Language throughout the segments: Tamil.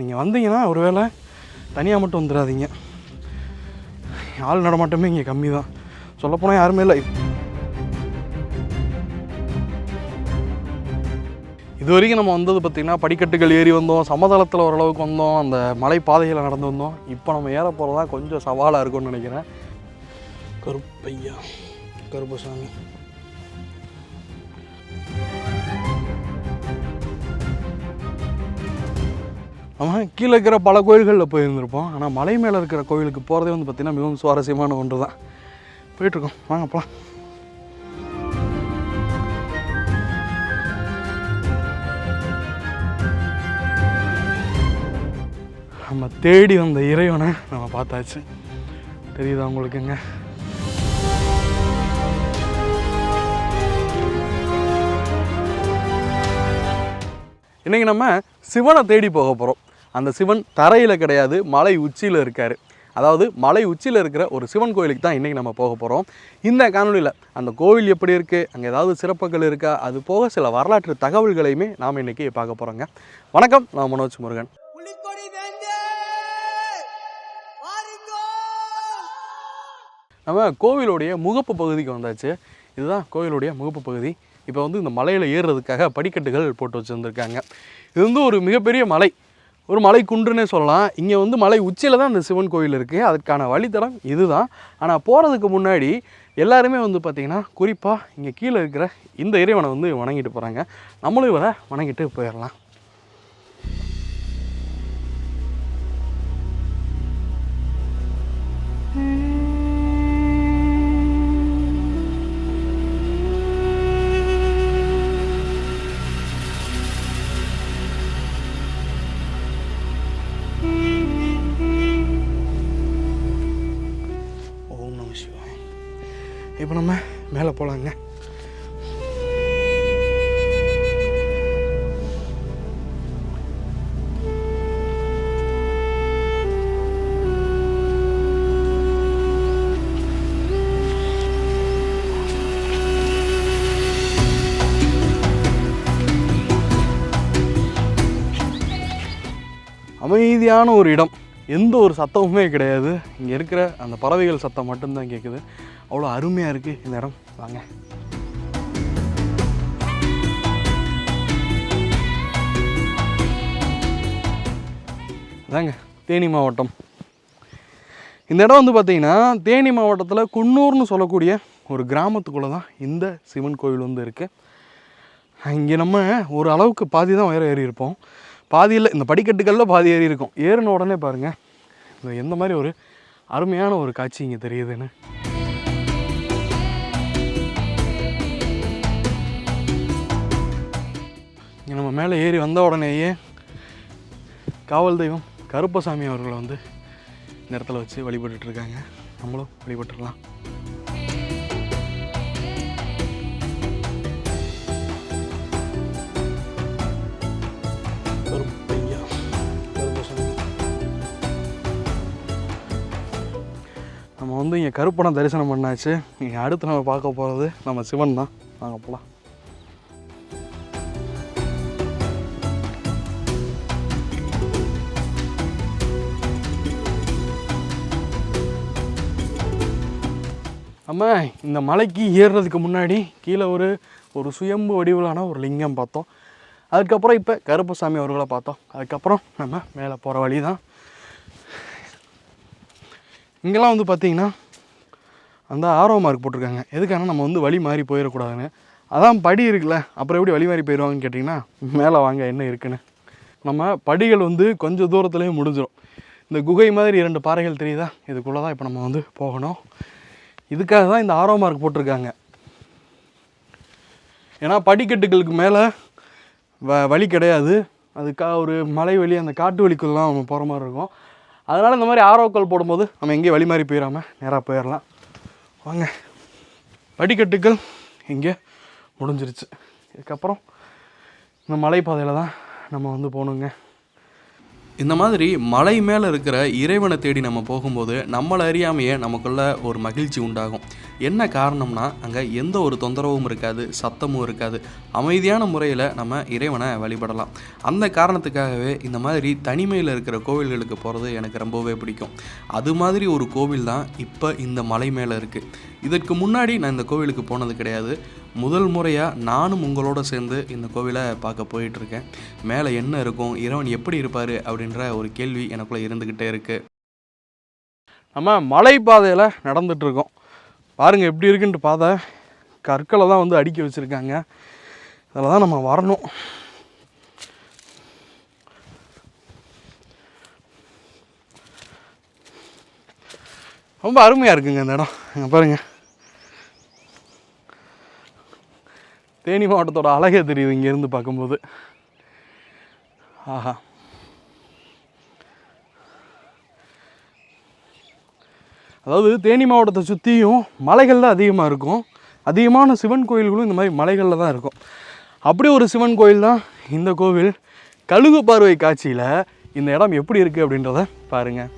நீங்கள் வந்தீங்கன்னா ஒருவேளை தனியாக மட்டும் வந்துடாதீங்க. ஆள் நடமாட்டமே இங்கே கம்மி தான் சொல்லப்போனால் யாருமே இல்லை. இது வரைக்கும் நம்ம வந்தது பார்த்திங்கன்னா படிக்கட்டுகள் ஏறி வந்தோம் சமதளத்தில் ஓரளவுக்கு வந்தோம் அந்த மலை பாதைகளை நடந்து வந்தோம். இப்போ நம்ம ஏற போகிறதா கொஞ்சம் சவாலாக இருக்கும்னு நினைக்கிறேன். கருப்பையா கருப்பசாமி. நம்ம கீழே இருக்கிற பல கோயில்களில் போயிருந்திருப்போம். ஆனால் மலை மேலே இருக்கிற கோயிலுக்கு போகிறதே வந்து பார்த்திங்கன்னா மிகவும் சுவாரஸ்யமான ஒன்று தான் போயிட்டுருக்கோம். வாங்க போகலாம் நம்ம தேடி வந்த இறைவனை நம்ம பார்த்தாச்சு. தெரியுதா உங்களுக்குங்க இன்றைக்கி நம்ம சிவனை தேடி போக போகிறோம் அந்த சிவன் தரையில் கிடையாது மலை உச்சியில் இருக்கார். அதாவது மலை உச்சியில் இருக்கிற ஒரு சிவன் கோயிலுக்கு தான் இன்றைக்கி நம்ம போக போகிறோம் இந்த காணொலியில் அந்த கோவில் எப்படி இருக்குது அங்கே ஏதாவது சிறப்புகள் இருக்கா அது போக சில வரலாற்று தகவல்களையுமே நாம் இன்றைக்கி பார்க்க போகிறோங்க வணக்கம் நான் மனோஜ் முருகன். நம்ம கோவிலுடைய முகப்பு பகுதிக்கு வந்தாச்சு. இதுதான் கோவிலுடைய முகப்பு பகுதி. இப்போ வந்து இந்த மலையில் ஏறுறதுக்காக படிக்கட்டுகள் போட்டு வச்சுருந்துருக்காங்க. இது வந்து ஒரு மிகப்பெரிய மலை. ஒரு மலை குன்றுன்னே சொல்லலாம். இங்கே வந்து மலை உச்சியில் தான் இந்த சிவன் கோயில் இருக்குது அதுக்கான வழித்தடம் இதுதான். ஆனால் போகிறதுக்கு முன்னாடி எல்லாருமே வந்து பார்த்திங்கன்னா குறிப்பாக இங்கே கீழே இருக்கிற இந்த இறைவனை வந்து வணங்கிட்டு போகிறாங்க நம்மளும் இவரை வணங்கிட்டு போயிடலாம். அமைதியான ஒரு இடம். எந்த ஒரு சத்தமுமே கிடையாது. இங்கே இருக்கிற அந்த பறவைகள் சத்தம் மட்டும்தான் கேட்குது அவ்வளோ அருமையாக இருக்குது இந்த இடம். வாங்க. அதாங்க தேனி மாவட்டம். இந்த இடம் வந்து பார்த்திங்கன்னா தேனி மாவட்டத்தில் குன்னூர்னு சொல்லக்கூடிய ஒரு கிராமத்துக்குள்ளே தான் இந்த சிவன் கோவில் வந்து இருக்குது இங்கே நம்ம ஒரு அளவுக்கு பாதி தான் உயரம் ஏறி இருப்போம் பாதியில் இந்த படிக்கட்டுகளில் பாதி ஏறி இருக்கும். ஏறின உடனே பாருங்கள் இந்த எந்த மாதிரி ஒரு அருமையான ஒரு காட்சி இங்கே தெரியுதுன்னு. இங்கே நம்ம மேலே ஏறி வந்த உடனேயே காவல் தெய்வம் கருப்பசாமி அவர்களை வந்து இந்த இடத்துல வச்சு வழிபட்டுருக்காங்க இருக்காங்க. நம்மளும் வழிபட்டுடலாம். வந்து இங்கே கருப்பணம் தரிசனம் பண்ணாச்சு. இங்கே அடுத்து நம்ம பார்க்க போகிறது நம்ம சிவன் தான். நாங்கள் போகலாம் நம்ம இந்த மலைக்கு ஏறுறதுக்கு முன்னாடி கீழே ஒரு ஒரு சுயம்பு வடிவிலான ஒரு லிங்கம் பார்த்தோம். அதுக்கப்புறம் இப்போ கருப்பசாமி அவர்களை பார்த்தோம். அதுக்கப்புறம் நம்ம மேலே போகிற வழி தான் இங்கெல்லாம் வந்து பார்த்திங்கன்னா அந்த ஆரோ மார்க் போட்டிருக்காங்க. எதுக்கான நம்ம வந்து வழி மாறி போயிடக்கூடாதுன்னு. அதான் படி இருக்குல்ல அப்புறம் எப்படி வழி மாறி போயிடுவாங்கன்னு கேட்டிங்கன்னா மேலே வாங்க என்ன இருக்குன்னு. நம்ம படிகள் வந்து கொஞ்சம் தூரத்துலேயே முடிஞ்சிடும் இந்த குகை மாதிரி இரண்டு பாறைகள் தெரியுதா? இதுக்குள்ளே தான் இப்போ நம்ம வந்து போகணும். இதுக்காக தான் இந்த ஆரோ மார்க் போட்டிருக்காங்க. ஏன்னா படிக்கட்டுகளுக்கு மேலே வ வழி கிடையாது. அதுக்காக ஒரு மலை வழி அந்த காட்டு வழிக்குள்ளலாம் நம்ம போகிற மாதிரி இருக்கும். அதனால் இந்த மாதிரி ஆரோக்கள் போடும்போது நம்ம எங்கேயும் வழி மாறி போயிடாமல் நேராக போயிடலாம் வாங்க. படிக்கட்டுகள் இங்கே முடிஞ்சிருச்சு. இதுக்கப்புறம் இந்த மலைப்பாதையில் தான் நம்ம வந்து போகணுங்க. இந்த மாதிரி மலை மேலே இருக்கிற இறைவனை தேடி நம்ம போகும்போது நம்மளை அறியாமையே நமக்குள்ள ஒரு மகிழ்ச்சி உண்டாகும். என்ன காரணம்னா அங்கே எந்த ஒரு தொந்தரவும் இருக்காது சத்தமும் இருக்காது. அமைதியான முறையில் நம்ம இறைவனை வழிபடலாம். அந்த காரணத்துக்காகவே இந்த மாதிரி தனிமையில் இருக்கிற கோவில்களுக்கு போகிறது எனக்கு ரொம்பவே பிடிக்கும். அது மாதிரி ஒரு கோவில் தான் இப்போ இந்த மலை மேலே இருக்குது இதற்கு முன்னாடி நான் இந்த கோவிலுக்கு போனது கிடையாது. முதல் முறையாக நானும் உங்களோட சேர்ந்து இந்த கோவிலை பார்க்க போயிட்டுருக்கேன். மேலே என்ன இருக்கும்? இறைவன் எப்படி இருப்பார்? அப்படின்ற ஒரு கேள்வி எனக்குள்ளே இருந்துக்கிட்டே இருக்குது நம்ம மலை பாதையில் நடந்துகிட்ருக்கோம் பாருங்கள் எப்படி இருக்குன்ட்டு பாதை. கற்களை தான் வந்து அடுக்கி வச்சுருக்காங்க. அதில் தான் நம்ம வரணும். ரொம்ப அருமையாக இருக்குங்க இந்த இடம். பாருங்கள் தேனி மாவட்டத்தோட அழகே தெரியுது இங்கேருந்து பார்க்கும்போது. ஆஹா. அதாவது தேனி மாவட்டத்தை சுற்றியும் மலைகள் தான் அதிகமாக இருக்கும். அதிகமான சிவன் கோயில்களும் இந்த மாதிரி மலைகளில் தான் இருக்கும். அப்படி ஒரு சிவன் கோயில் தான் இந்த கோவில். கழுகு பார்வை காட்சியில் இந்த இடம் எப்படி இருக்குது அப்படின்றத பாருங்கள்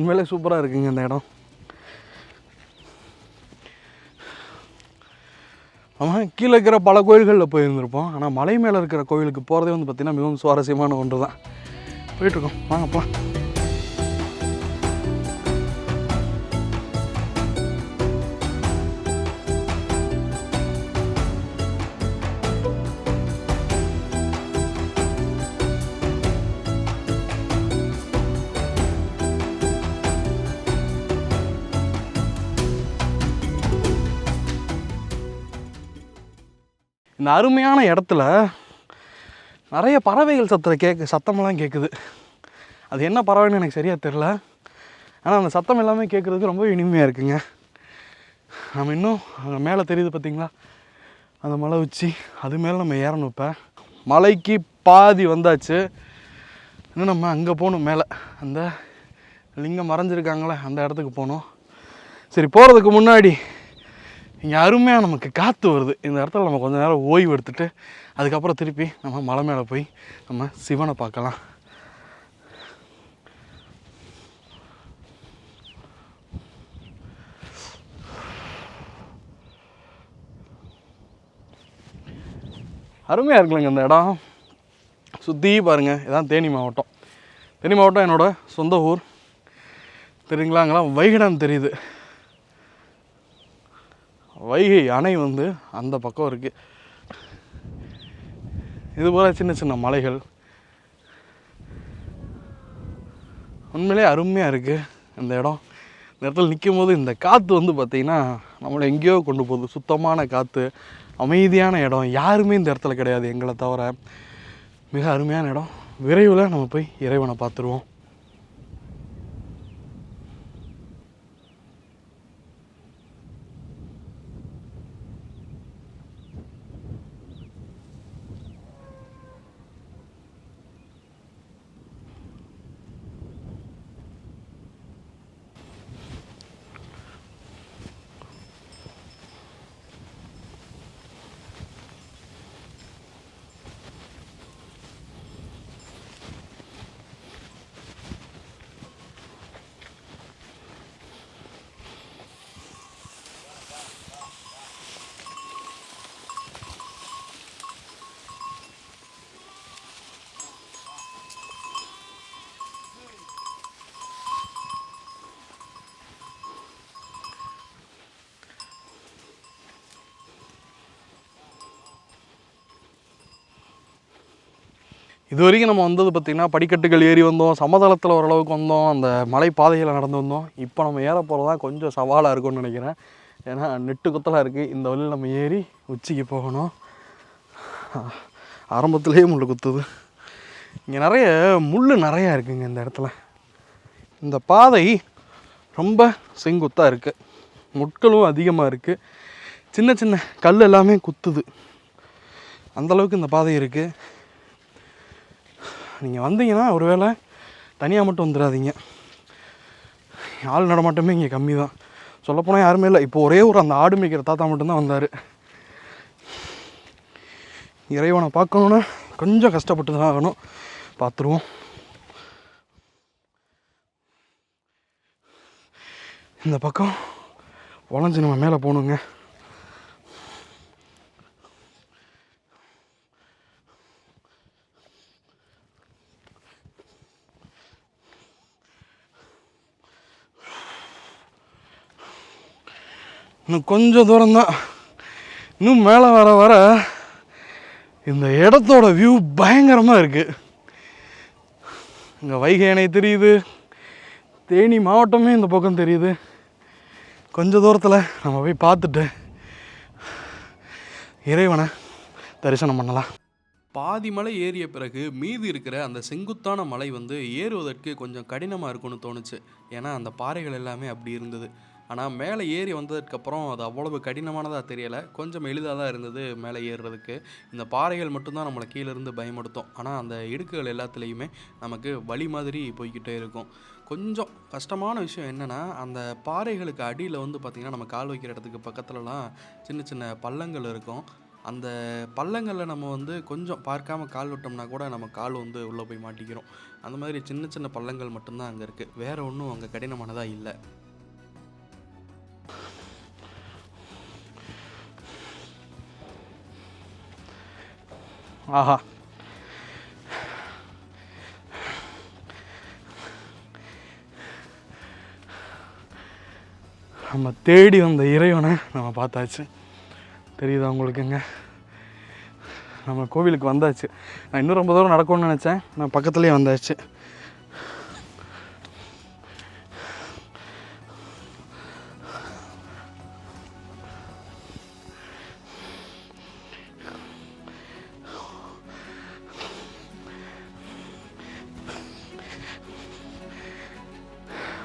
உண்மையிலே சூப்பராக இருக்குங்க அந்த இடம். ஆமாம் கீழே இருக்கிற பல கோயில்களில் போயிருந்திருப்போம். ஆனால் மலை மேலே இருக்கிற கோயிலுக்கு போகிறதே வந்து பார்த்திங்கன்னா மிகவும் சுவாரஸ்யமான ஒன்று தான் போயிட்டுருக்கோம் வாங்கப்பா இந்த அருமையான இடத்துல நிறைய பறவைகள் சத்தம் கேட்கு சத்தமெல்லாம் கேட்குது அது என்ன பறவைன்னு எனக்கு சரியாக தெரில ஆனால் அந்த சத்தம் எல்லாமே கேட்குறதுக்கு ரொம்ப இனிமையாக இருக்குங்க. நம்ம இன்னும் அங்கே மேலே தெரியுது பார்த்திங்களா அந்த மலை உச்சி. அது மேலே நம்ம ஏறணும் இப்போ. மலைக்கு பாதி வந்தாச்சு. இன்னும் நம்ம அங்கே போகணும் மேலே. அந்த லிங்கம் மறைஞ்சிருக்காங்களே அந்த இடத்துக்கு போகணும். சரி போகிறதுக்கு முன்னாடி இங்கே அருமையாக நமக்கு காற்று வருது. இந்த இடத்துல நம்ம கொஞ்சம் நேரம் ஓய்வு எடுத்துகிட்டு அதுக்கப்புறம் திருப்பி நம்ம மலை மேலே போய் நம்ம சிவனை பார்க்கலாம். அருமையாக இருக்குல்லங்க இந்த இடம். சுற்றி பாருங்கள் இதான் தேனி மாவட்டம். தேனி மாவட்டம் என்னோட சொந்த ஊர். தெரியுங்களா அங்கெல்லாம் வைகடம் தெரியுது. வைகை அணை வந்து அந்த பக்கம் இருக்குது இது போல் சின்ன சின்ன மலைகள். உண்மையிலே அருமையாக இருக்குது இந்த இடம். இந்த இடத்துல நிற்கும் போது இந்த காற்று வந்து பார்த்திங்கன்னா நம்மளை எங்கேயோ கொண்டு போகுது. சுத்தமான காற்று அமைதியான இடம். யாருமே இந்த இடத்துல கிடையாது எங்களை தவிர. மிக அருமையான இடம். விரைவில் நம்ம போய் இறைவனை பார்த்துருவோம். இது வரைக்கும் நம்ம வந்தது பார்த்திங்கன்னா படிக்கட்டுகள் ஏறி வந்தோம் சமதளத்தில் ஓரளவுக்கு வந்தோம் அந்த மலை பாதையில் நடந்து வந்தோம். இப்போ நம்ம ஏற போகிறது தான் கொஞ்சம் சவாலாக இருக்கும்னு நினைக்கிறேன். ஏன்னா நெட்டு குத்தலாக இருக்குது இந்த வழியில் நம்ம ஏறி உச்சிக்கு போகணும். ஆரம்பத்துலேயே முள் குத்துது. இங்கே நிறைய முள் நிறையா இருக்குங்க இந்த இடத்துல. இந்த பாதை ரொம்ப செங்குத்தாக இருக்குது முட்களும் அதிகமாக இருக்குது சின்ன சின்ன கல் எல்லாமே குத்துது. அந்த அளவுக்கு இந்த பாதை இருக்குது நீங்கள் வந்தீங்கன்னா ஒருவேளை தனியாக மட்டும் வந்துடாதீங்க. ஆள் நடமாட்டமே இங்கே கம்மி தான் சொல்லப்போனால் யாருமே இல்லை. இப்போ ஒரே ஒரு அந்த ஆடு மேய்க்கிற தாத்தா மட்டும்தான் வந்தார். இறைவனை பார்க்கணுன்னா கொஞ்சம் கஷ்டப்பட்டு தான் ஆகணும். பார்த்துருவோம். இந்த பக்கம் உழஞ்சி நம்ம மேலே போகணுங்க இன்னும் கொஞ்சம் தூரம்தான். இன்னும் மேலே வர வர இந்த இடத்தோட வியூ பயங்கரமாக இருக்குது இங்கே வைகை அணை தெரியுது. தேனி மாவட்டமே இந்த பக்கம் தெரியுது. கொஞ்ச தூரத்தில் நம்ம போய் பார்த்துட்டு இறைவனை தரிசனம் பண்ணலாம். பாதி மலை ஏறிய பிறகு மீதி இருக்கிற அந்த செங்குத்தான மலை வந்து ஏறுவதற்கு கொஞ்சம் கடினமாக இருக்கும்னு தோணுச்சு. ஏன்னா அந்த பாறைகள் எல்லாமே அப்படி இருந்தது. ஆனால் மேலே ஏறி வந்ததுக்கப்புறம் அது அவ்வளவு கடினமானதாக தெரியலை. கொஞ்சம் எளிதாக தான் இருந்தது மேலே ஏறுறதுக்கு. இந்த பாறைகள் மட்டும்தான் நம்மளை கீழேருந்து பயமுடுத்தும் ஆனால் அந்த இடுக்குகள் எல்லாத்துலேயுமே நமக்கு வழி மாதிரி போய்கிட்டே இருக்கும். கொஞ்சம் கஷ்டமான விஷயம் என்னென்னா அந்த பாறைகளுக்கு அடியில் வந்து பார்த்திங்கன்னா நம்ம கால் வைக்கிற இடத்துக்கு பக்கத்துலலாம் சின்ன சின்ன பள்ளங்கள் இருக்கும். அந்த பள்ளங்களில் நம்ம வந்து கொஞ்சம் பார்க்காம கால் விட்டோம்னா கூட நம்ம கால் வந்து உள்ளே போய் மாட்டிக்கிறோம். அந்த மாதிரி சின்ன சின்ன பள்ளங்கள் மட்டும்தான் அங்கே இருக்குது வேறு ஒன்றும் அங்கே கடினமானதாக இல்லை. ஆஹா. நம்ம தேடி வந்த இறைவனை நம்ம பார்த்தாச்சு. தெரியுதா உங்களுக்குங்க நம்ம கோவிலுக்கு வந்தாச்சு. நான் இன்னும் ரொம்ப தூரம் நடக்கும்னு நினச்சேன். நான் பக்கத்துலேயே வந்தாச்சு.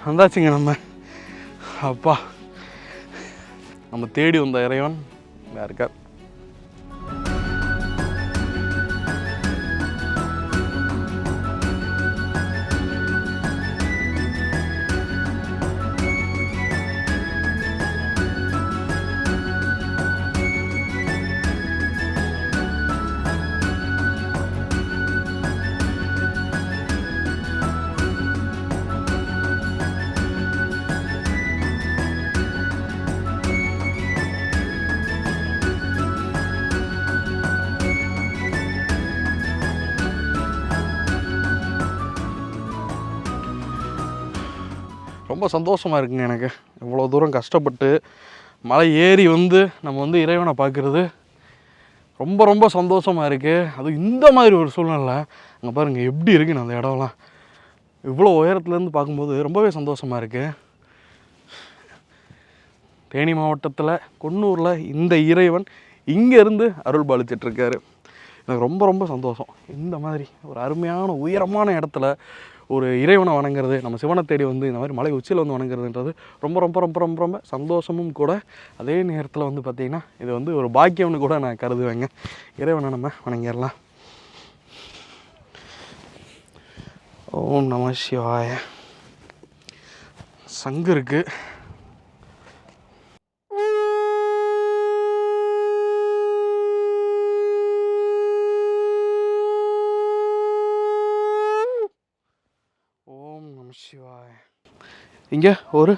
வந்தாச்சுங்க நம்ம. அப்பா. நம்ம தேடி வந்த இறைவன் இங்கே ரொம்ப சந்தோஷமாக இருக்குங்க எனக்கு. இவ்வளோ தூரம் கஷ்டப்பட்டு மலை ஏறி வந்து நம்ம வந்து இறைவனை பார்க்குறது ரொம்ப ரொம்ப சந்தோஷமாக இருக்குது அது இந்த மாதிரி ஒரு சூழ்நிலை அங்கே பாருங்கள் எப்படி இருக்குன்னு அந்த இடம்லாம். இவ்வளோ உயரத்துலேருந்து பார்க்கும்போது ரொம்பவே சந்தோஷமாக இருக்குது தேனி மாவட்டத்தில் கொன்னூரில் இந்த இறைவன் இங்கேருந்து அருள் பாலிச்சிட்ருக்காரு எனக்கு ரொம்ப ரொம்ப சந்தோஷம். இந்த மாதிரி ஒரு அருமையான உயரமான இடத்துல ஒரு இறைவனை வணங்குறது நம்ம சிவனை தேடி வந்து இந்த மாதிரி மலை உச்சியில் வந்து வணங்குறதுன்றது ரொம்ப ரொம்ப ரொம்ப ரொம்ப ரொம்ப சந்தோஷமும் கூட. அதே நேரத்தில் வந்து பார்த்திங்கன்னா இது வந்து ஒரு பாக்கியம்னு கூட நான் கருதுவேங்க. இறைவனை நம்ம வணங்கிடலாம். ஓம் நம சிவாய. சங்கு இருக்குது இங்கே ஒரு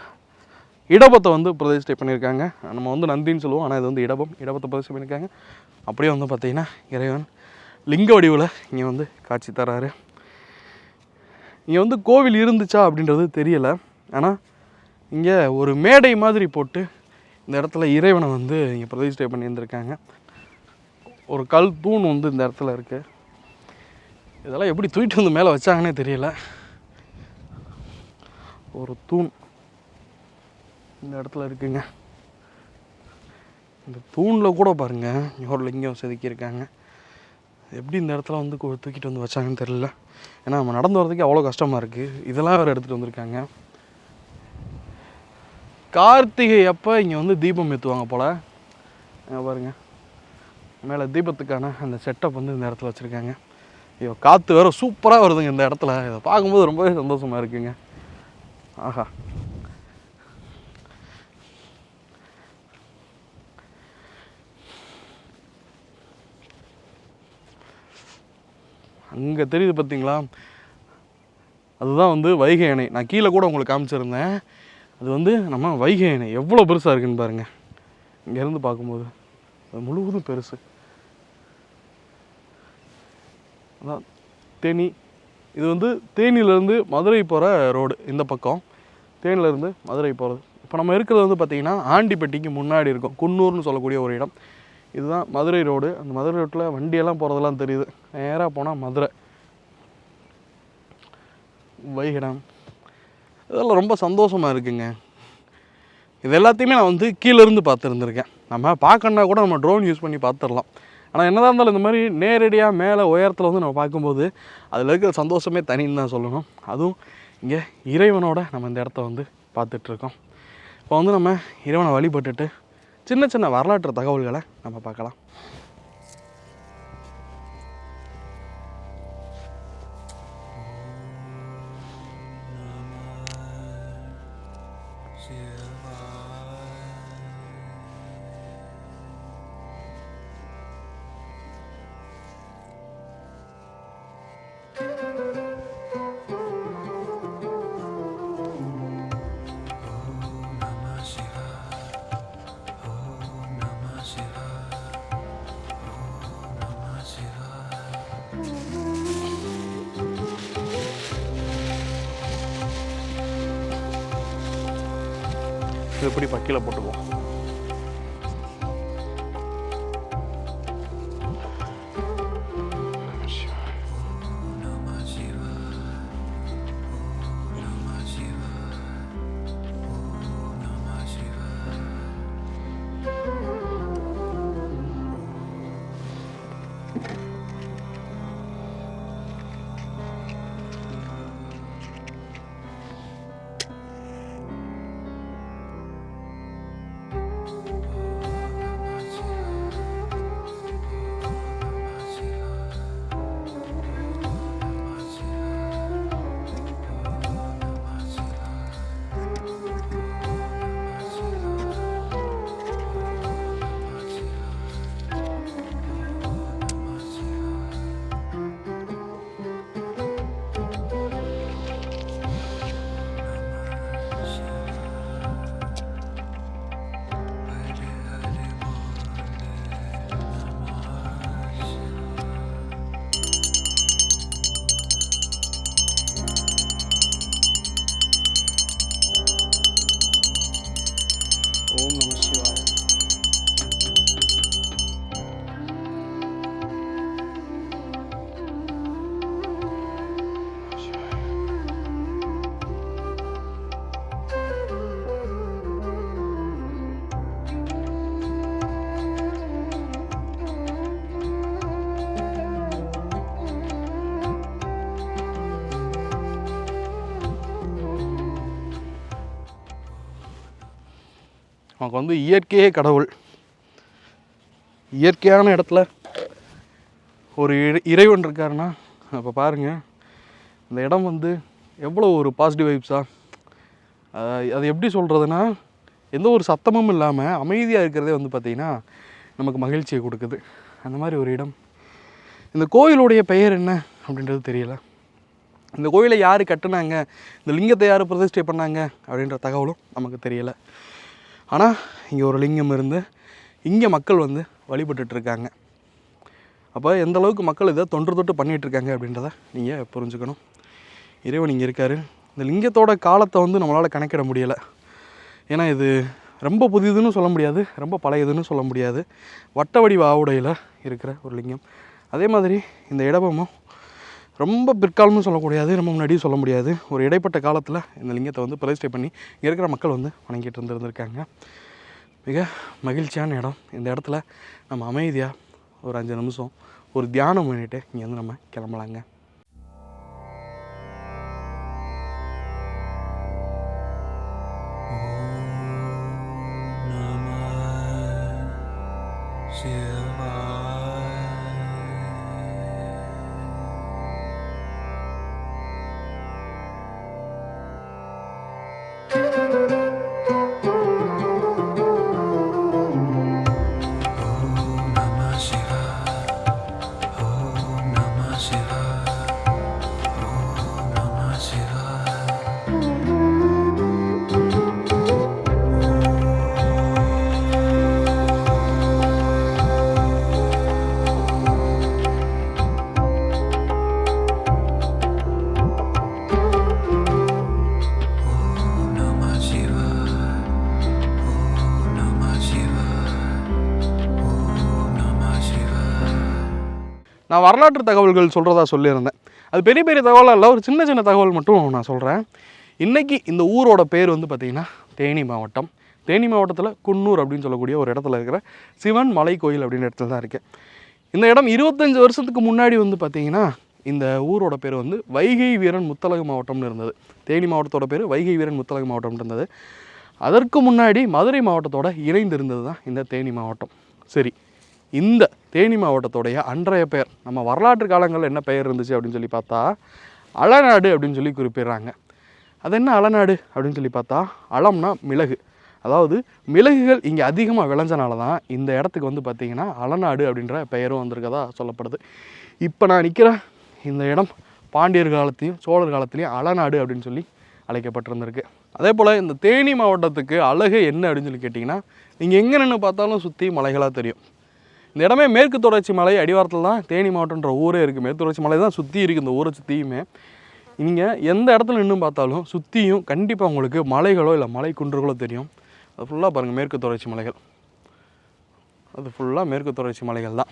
இடபத்தை வந்து பிரதிஷ்டை பண்ணியிருக்காங்க. நம்ம வந்து நந்தின்னு சொல்லுவோம். ஆனால் இது வந்து இடபம் இடபத்தை பிரதிஷ்டை பண்ணியிருக்காங்க. அப்படியே வந்து பார்த்திங்கன்னா இறைவன் லிங்க வடிவில் இங்கே வந்து காட்சி தராரு இங்கே வந்து கோவில் இருந்துச்சா அப்படின்றது தெரியலை. ஆனால் இங்கே ஒரு மேடை மாதிரி போட்டு இந்த இடத்துல இறைவனை வந்து இங்கே பிரதிஷ்டை பண்ணியிருந்திருக்காங்க. ஒரு கல் தூண் வந்து இந்த இடத்துல இருக்குது இதெல்லாம் எப்படி தூக்கிட்டு வந்து மேலே வச்சாங்கன்னே தெரியல. ஒரு தூண் இந்த இடத்துல இருக்குங்க. இந்த தூணில் கூட பாருங்கள் ஒரு லிங்கம் செதுக்கியிருக்காங்க. எப்படி இந்த இடத்துல வந்து தூக்கிட்டு வந்து வச்சாங்கன்னு தெரியல. ஏன்னா நம்ம நடந்து வரதுக்கு அவ்வளோ கஷ்டமாக இருக்குது இதெல்லாம் வேறு எடுத்துகிட்டு வந்திருக்காங்க. கார்த்திகை அப்போ இங்கே வந்து தீபம் ஏற்றுவாங்க போல். பாருங்க. மேலே தீபத்துக்கான அந்த செட்டப் வந்து இந்த இடத்துல வச்சுருக்காங்க. ஐயோ காற்று வேறு சூப்பராக வருதுங்க இந்த இடத்துல. இதை பார்க்கும்போது ரொம்பவே சந்தோஷமாக இருக்குங்க. ஆஹா. அங்கே தெரியுது பார்த்தீங்களா அதுதான் வந்து வைகை அணை. நான் கீழே கூட உங்களுக்கு காமிச்சிருந்தேன். அது வந்து நம்ம வைகை அணை. எவ்வளோ பெருசாக இருக்குன்னு பாருங்கள் இங்கேருந்து பார்க்கும்போது. அது முழுவதும் பெருசு. அதான் தேனி. இது வந்து தேனியிலேருந்து மதுரை போகிற ரோடு. இந்த பக்கம். தேனிலேருந்து மதுரை போகிறது இப்போ நம்ம இருக்கிறது வந்து பார்த்திங்கன்னா ஆண்டிப்பட்டிக்கு முன்னாடி இருக்கும். குன்னூர்னு சொல்லக்கூடிய ஒரு இடம். இதுதான் மதுரை ரோடு அந்த மதுரை ரோட்டில் வண்டியெல்லாம் போகிறதெல்லாம் தெரியுது. நேராக போனால் மதுரை. வைகிடம் இதெல்லாம் ரொம்ப சந்தோஷமாக இருக்குங்க. இது எல்லாத்தையுமே நான் வந்து கீழேருந்து பார்த்துருந்துருக்கேன். நம்ம பார்க்கணுன்னா கூட நம்ம ட்ரோன் யூஸ் பண்ணி பார்த்துடலாம். ஆனால் என்னதான் இருந்தாலும் இந்த மாதிரி நேரடியாக மேலே உயரத்தில் வந்து நம்ம பார்க்கும்போது அதில் இருக்கிற சந்தோஷமே தனின்னு தான் சொல்லணும். அதுவும் இங்கே இறைவனோட நம்ம இந்த இடத்த வந்து பார்த்துட்ருக்கோம். இப்போ வந்து நம்ம இறைவனை வழிபட்டுட்டு சின்ன சின்ன வரலாற்று தகவல்களை நம்ம பார்க்கலாம். எப்படி பக்கியில் போட்டுக்குவோம்? நமக்கு வந்து இயற்கையே கடவுள். இயற்கையான இடத்துல ஒரு இறைவன் இருக்காருன்னா அப்போ பாருங்கள் இந்த இடம் வந்து எவ்வளோ ஒரு பாசிட்டிவ் வைப்ஸாக அது எப்படி சொல்கிறதுனா எந்த ஒரு சத்தமும் இல்லாமல் அமைதியாக இருக்கிறதே வந்து பார்த்திங்கன்னா நமக்கு மகிழ்ச்சியை கொடுக்குது. அந்த மாதிரி ஒரு இடம். இந்த கோயிலுடைய பெயர் என்ன அப்படின்றது தெரியல. இந்த கோயிலை யார் கட்டினாங்க? இந்த லிங்கத்தை யார் பிரதிஷ்டை பண்ணாங்க? அப்படின்ற தகவலும் நமக்கு தெரியலை. ஆனால் இங்கே ஒரு லிங்கம் இருந்து இங்கே மக்கள் வந்து வழிபட்டுட்ருக்காங்க. அப்போ எந்த அளவுக்கு மக்கள் இதை தொன்று தொட்டு பண்ணிகிட்ருக்காங்க இருக்காங்க அப்படின்றத நீங்கள் புரிஞ்சுக்கணும். இறைவன் இங்கே இருக்கார். இந்த லிங்கத்தோட காலத்தை வந்து நம்மளால் கணக்கிட முடியலை. ஏன்னா இது ரொம்ப புதியதுன்னு சொல்ல முடியாது ரொம்ப பழையதுன்னு சொல்ல முடியாது. வட்ட வடிவ ஆவுடையில் இருக்கிற ஒரு லிங்கம். அதே மாதிரி இந்த இடமும் ரொம்ப பிற்காலம்னு சொல்ல ரொம்ப முன்னாடியும் சொல்ல முடியாது. ஒரு இடைப்பட்ட காலத்தில் இந்த லிங்கத்தை வந்து பிரதிஷ்டை பண்ணி இங்கே இருக்கிற மக்கள் வந்து வணங்கிட்டு இருந்திருந்திருக்காங்க மிக மகிழ்ச்சியான இடம். இந்த இடத்துல நம்ம அமைதியாக ஒரு அஞ்சு நிமிஷம் ஒரு தியானம் பண்ணிட்டு இங்கே வந்து நம்ம கிளம்பலாங்க. நான் வரலாற்று தகவல்கள் சொல்கிறதா சொல்லியிருந்தேன். அது பெரிய பெரிய தகவலாக இல்லை ஒரு சின்ன சின்ன தகவல் மட்டும் நான் சொல்கிறேன் இன்றைக்கி இந்த ஊரோட பேர் வந்து பார்த்திங்கன்னா தேனி மாவட்டம். தேனி மாவட்டத்தில் குன்னூர் அப்படின்னு சொல்லக்கூடிய ஒரு இடத்துல இருக்கிற சிவன் மலை கோயில் அப்படின்ற இடத்துல தான் இருக்குது இந்த இடம் இருபத்தஞ்சி வருஷத்துக்கு முன்னாடி வந்து பார்த்திங்கன்னா இந்த ஊரோட பேர் வந்து வைகை வீரன் முத்தலகு மாவட்டம்னு இருந்தது. தேனி மாவட்டத்தோட பேர் வைகை வீரன் முத்தலகு மாவட்டம்னு இருந்தது. அதற்கு முன்னாடி மதுரை மாவட்டத்தோட இணைந்திருந்தது தான் இந்த தேனி மாவட்டம். சரி இந்த தேனி மாவட்டத்தோடைய அன்றைய பெயர் நம்ம வரலாற்று காலங்களில் என்ன பெயர் இருந்துச்சு அப்படின்னு சொல்லி பார்த்தா அலநாடு அப்படின்னு சொல்லி குறிப்பிடுறாங்க. அது என்ன அலநாடு அப்படின்னு சொல்லி பார்த்தா அலம்னா மிளகு. அதாவது மிளகுகள் இங்கே அதிகமாக விளைஞ்சனால தான் இந்த இடத்துக்கு வந்து பார்த்திங்கன்னா அலநாடு அப்படின்ற பெயரும் வந்திருக்கதா சொல்லப்படுது. இப்போ நான் நிற்கிற இந்த இடம் பாண்டியர் காலத்தையும் சோழர் காலத்துலேயும் அலநாடு அப்படின்னு சொல்லி அழைக்கப்பட்டிருந்திருக்கு. அதே போல் இந்த தேனி மாவட்டத்துக்கு அழகு என்ன அப்படின்னு சொல்லி கேட்டிங்கன்னா நீங்கள் எங்கே நின்று பார்த்தாலும் சுற்றி மலைகளாக தெரியும். இந்த இடமே மேற்கு தொடர்ச்சி மலை அடிவாரத்தில் தான் தேனி மாவட்டன்ற ஊரே இருக்குது மேற்கு தொடர்ச்சி மலை தான் சுற்றி இருக்குது இந்த ஊரை சுற்றியுமே நீங்கள் எந்த இடத்துல நின்று பார்த்தாலும் சுற்றியும் கண்டிப்பாக உங்களுக்கு மலைகளோ இல்லை மலை குன்றுகளோ தெரியும். அது ஃபுல்லாக பாருங்கள் மேற்கு தொடர்ச்சி மலைகள். அது ஃபுல்லாக மேற்கு தொடர்ச்சி மலைகள் தான்.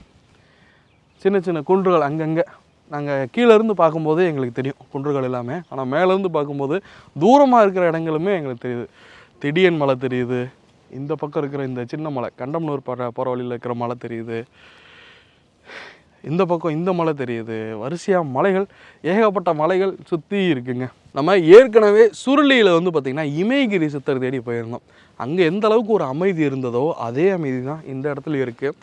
சின்ன சின்ன குன்றுகள் அங்கங்கே. நாங்கள் கீழேருந்து பார்க்கும்போது எங்களுக்கு தெரியும் குன்றுகள் எல்லாமே. ஆனால் மேலேருந்து பார்க்கும்போது தூரமாக இருக்கிற இடங்களுமே எங்களுக்கு தெரியுது. திடியன் மலை தெரியுது. இந்த பக்கம் இருக்கிற இந்த சின்ன மலை கண்டம்னூர் போகிற போகிற வழியில் இருக்கிற மலை தெரியுது. இந்த பக்கம் இந்த மலை தெரியுது. வரிசையாக மலைகள் ஏகப்பட்ட மலைகள் சுற்றி இருக்குங்க. நம்ம ஏற்கனவே சுருளியில் வந்து பார்த்திங்கன்னா இமயகிரி சித்தர் தேடி போயிருந்தோம். அங்கே எந்த அளவுக்கு ஒரு அமைதி இருந்ததோ அதே அமைதி தான் இந்த இடத்துல இருக்குது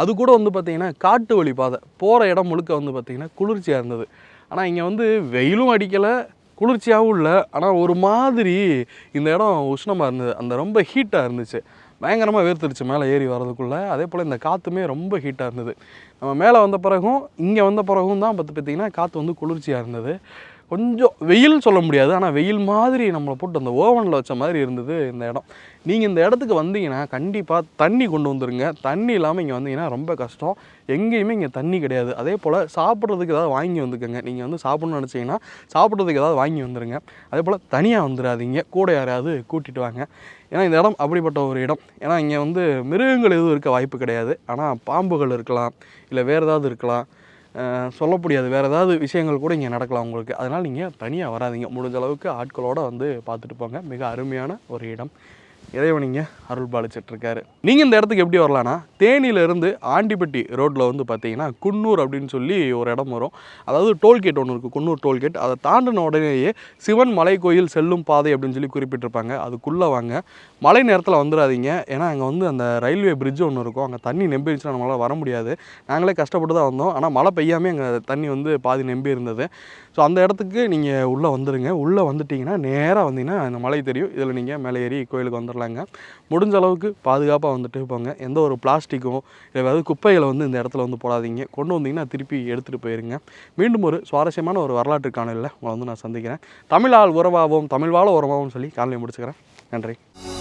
அது கூட வந்து பார்த்திங்கன்னா காட்டு வழி பாதை போகிற இடம் முழுக்க வந்து பார்த்திங்கன்னா குளிர்ச்சியாக இருந்தது. ஆனால் இங்கே வந்து வெயிலும் அடிக்கலை குளிர்ச்சியாகவும் இல்லை ஆனால் ஒரு மாதிரி இந்த இடம் உஷ்ணமாக இருந்தது. அந்த ரொம்ப ஹீட்டாக இருந்துச்சு. பயங்கரமாக வேர்த்துடுச்சு மேலே ஏறி வர்றதுக்குள்ளே. அதே போல் இந்த காற்றுமே ரொம்ப ஹீட்டாக இருந்தது. நம்ம மேலே வந்த பிறகும் இங்கே வந்த பிறகும் தான் பார்த்து பார்த்திங்கன்னா காற்று வந்து குளிர்ச்சியாக இருந்தது. கொஞ்சம் வெயில் சொல்ல முடியாது ஆனால் வெயில் மாதிரி நம்மளை போட்டு அந்த ஓவனில் வச்ச மாதிரி இருந்தது இந்த இடம். நீங்கள் இந்த இடத்துக்கு வந்தீங்கன்னா கண்டிப்பாக தண்ணி கொண்டு வந்துருங்க. தண்ணி இல்லாமல் இங்கே வந்தீங்கன்னா ரொம்ப கஷ்டம். எங்கேயுமே இங்கே தண்ணி கிடையாது. அதே போல் சாப்பிட்றதுக்கு ஏதாவது வாங்கி வந்துக்கோங்க. நீங்கள் வந்து சாப்பிட்ணுன்னு நினச்சிங்கன்னா சாப்பிட்றதுக்கு ஏதாவது வாங்கி வந்துடுங்க அதே போல் தனியாக வந்துடாதீங்க கூட யாராவது கூட்டிகிட்டு வாங்க. ஏன்னா இந்த இடம் அப்படிப்பட்ட ஒரு இடம். ஏன்னா இங்கே வந்து மிருகங்கள் எதுவும் இருக்க வாய்ப்பு கிடையாது. ஆனால் பாம்புகள் இருக்கலாம். இல்லை வேறு ஏதாவது இருக்கலாம். சொல்ல முடியாது. வேறு ஏதாவது விஷயங்கள் கூட இங்கே நடக்கலாம் உங்களுக்கு. அதனால் நீங்கள் தனியாக வராதீங்க. முடிஞ்ச அளவுக்கு ஆட்களோடு வந்து பார்த்துட்டு போங்க. மிக அருமையான ஒரு இடம். இறைவனிங்க அருள் பாலிச்சிட்ருக்காரு நீங்கள் இந்த இடத்துக்கு எப்படி வரலான்னா தேனியிலேருந்து ஆண்டிப்பட்டி ரோட்டில் வந்து பார்த்தீங்கன்னா குன்னூர் அப்படின்னு சொல்லி ஒரு இடம் வரும். அதாவது டோல்கேட் ஒன்று இருக்குது குன்னூர் டோல்கேட். அதை தாண்டின உடனேயே சிவன் மலை கோயில் செல்லும் பாதை அப்படின்னு சொல்லி குறிப்பிட்டிருப்பாங்க. அதுக்குள்ளே வாங்க. மழை நேரத்தில் வந்துடாதீங்க. ஏன்னா அங்கே வந்து அந்த ரயில்வே பிரிட்ஜ் ஒன்று இருக்கும். அங்கே தண்ணி நம்பிருச்சுன்னா நம்மளால் வர முடியாது. நாங்களே கஷ்டப்பட்டு தான் வந்தோம். ஆனால் மழை பெய்யாமல் அங்கே தண்ணி வந்து பாதி நம்பி இருந்தது ஸோ அந்த இடத்துக்கு நீங்கள் உள்ளே வந்துடுங்க உள்ளே வந்துட்டிங்கன்னா நேராக வந்தீங்கன்னா அந்த மலை தெரியும். இதில் நீங்கள் மேலே ஏறி கோயிலுக்கு வரலாங்க முடிஞ்ச அளவுக்கு பாதுகாப்பாக வந்துட்டு போங்க. எந்த ஒரு பிளாஸ்டிக்கோ இல்லை ஏதாவது குப்பைகளை வந்து இந்த இடத்துல வந்து போடாதீங்க. கொண்டு வந்தீங்கன்னா திருப்பி எடுத்துகிட்டு போயிருங்க. மீண்டும் ஒரு சுவாரஸ்யமான ஒரு வரலாற்று காணொலியில் உங்களை வந்து நான் சந்திக்கிறேன். தமிழால் உறவாகவும் தமிழ் வாழ உறவாகவும் சொல்லி காலையில் முடிச்சுக்கிறேன். நன்றி.